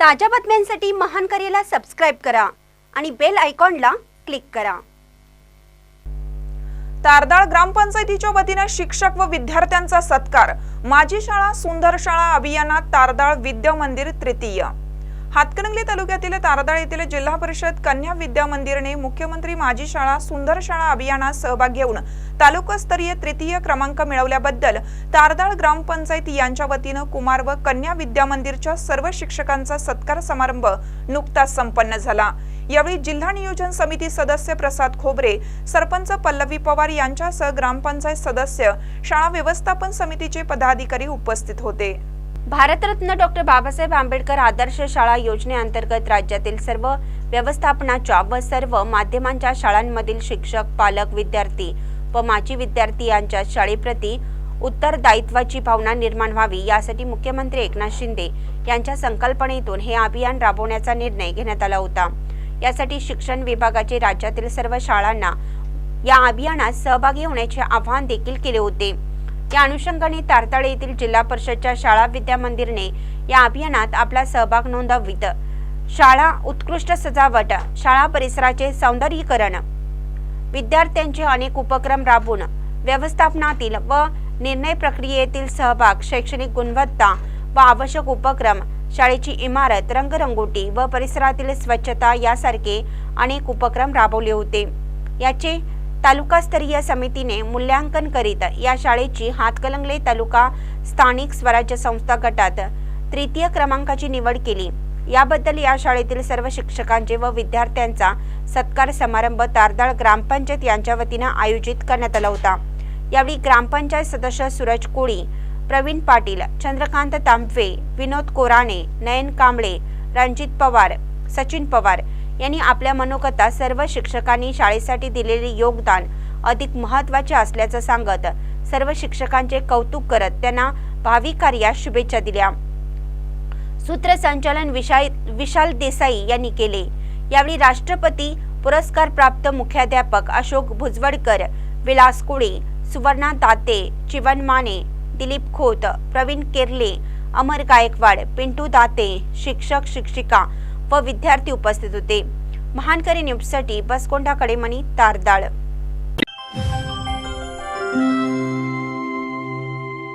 ताज्या बातम्यांसाठी महान करेला सबस्क्राईब करा आणि बेल आयकॉनला क्लिक करा. तारदाळ ग्रामपंचायतीच्या वतीने शिक्षक व विद्यार्थ्यांचा सत्कार. माझी शाळा सुंदर शाळा अभियानात तारदाळ विद्या मंदिर तृतीय. हातकणंगले तालुक्यातील तारदाळ येथील जिल्हा परिषद कन्या विद्या मंदिरने मुख्यमंत्री माझी शाळा सुंदर शाळा अभियानात सहभाग घेऊन तालुकास्तरीय तृतीय क्रमांक मिळवल्याबद्दल तारदाळ ग्रामपंचायत यांच्या वतीनं कुमार व कन्या विद्या मंदिरच्या सर्व शिक्षकांचा सत्कार समारंभ नुकताच संपन्न झाला. यावेळी जिल्हा नियोजन समिती सदस्य प्रसाद खोबरे सरपंच पल्लवी पवार यांच्यासह ग्रामपंचायत सदस्य शाळा व्यवस्थापन समितीचे पदाधिकारी उपस्थित होते. भारतरत्न डॉक्टर बाबासाहेब आंबेडकर आदर्श शाळा योजनेअंतर्गत राज्यातील सर्व व्यवस्थापनाच्या व सर्व माध्यमांच्या शाळांमधील शिक्षक पालक विद्यार्थी व माजी विद्यार्थी यांच्या शाळेप्रती उत्तरदायित्वाची भावना निर्माण व्हावी यासाठी मुख्यमंत्री एकनाथ शिंदे यांच्या संकल्पनेतून हे अभियान राबवण्याचा निर्णय घेण्यात आला होता. यासाठी शिक्षण विभागाचे राज्यातील सर्व शाळांना या अभियानात सहभागी होण्याचे आवाहन देखील केले होते. या अनुषंगाने तारताळे येथील जिल्हा परिषदच्या शाळा विद्या मंदिरने या अभियानात आपला सहभाग नोंदवित. शाळा उत्कृष्ट सजावट शाळा परिसराचे सौंदर्यीकरण. विद्यार्थ्यांचे अनेक उपक्रम राबवून व्यवस्थापनातील व निर्णय प्रक्रियेतील सहभाग शैक्षणिक गुणवत्ता व आवश्यक उपक्रम शाळेची इमारत रंगरंगोटी व परिसरातील स्वच्छता यासारखे अनेक उपक्रम राबवले होते. याचे तालुकास्तरीय समितीने मूल्यांकन करीत या शाळेची हातकलंगले तालुका स्थानिक स्वराज्य संस्था गटात तृतीय क्रमांकाची निवड केली. याबद्दल या शाळेतील सर्व शिक्षकांचे व विद्यार्थ्यांचा सत्कार समारंभ तारदाळ ग्रामपंचायत यांच्या वतीनं आयोजित करण्यात आला होता. यावेळी ग्रामपंचायत सदस्य सूरज कोळी प्रवीण पाटील चंद्रकांत तांबवे विनोद कोराणे नयन कांबळे रणजित पवार सचिन पवार यांनी आपल्या मनोगतात सर्व शिक्षकांनी शाळेसाठी दिलेले योगदान अधिक महत्त्वाचे असल्याचं सांगत सर्व शिक्षकांचे कौतुक करत त्यांना भावी कार्यास शुभेच्छा दिल्या. सूत्रसंचालन विशाल विशाल देसाई यांनी केले. यावेळी राष्ट्रपती पुरस्कार प्राप्त मुख्याध्यापक अशोक भुजवडकर विलास कुळे सुवर्णा दाते चिवन माने दिलीप खोत प्रवीण केरले अमर गायकवाड पिंटू दाते शिक्षक शिक्षिका व विद्यार्थी उपस्थित होते. महानकरी न्यूजसाठी बसकोंडा कडेमणी तारदाळ.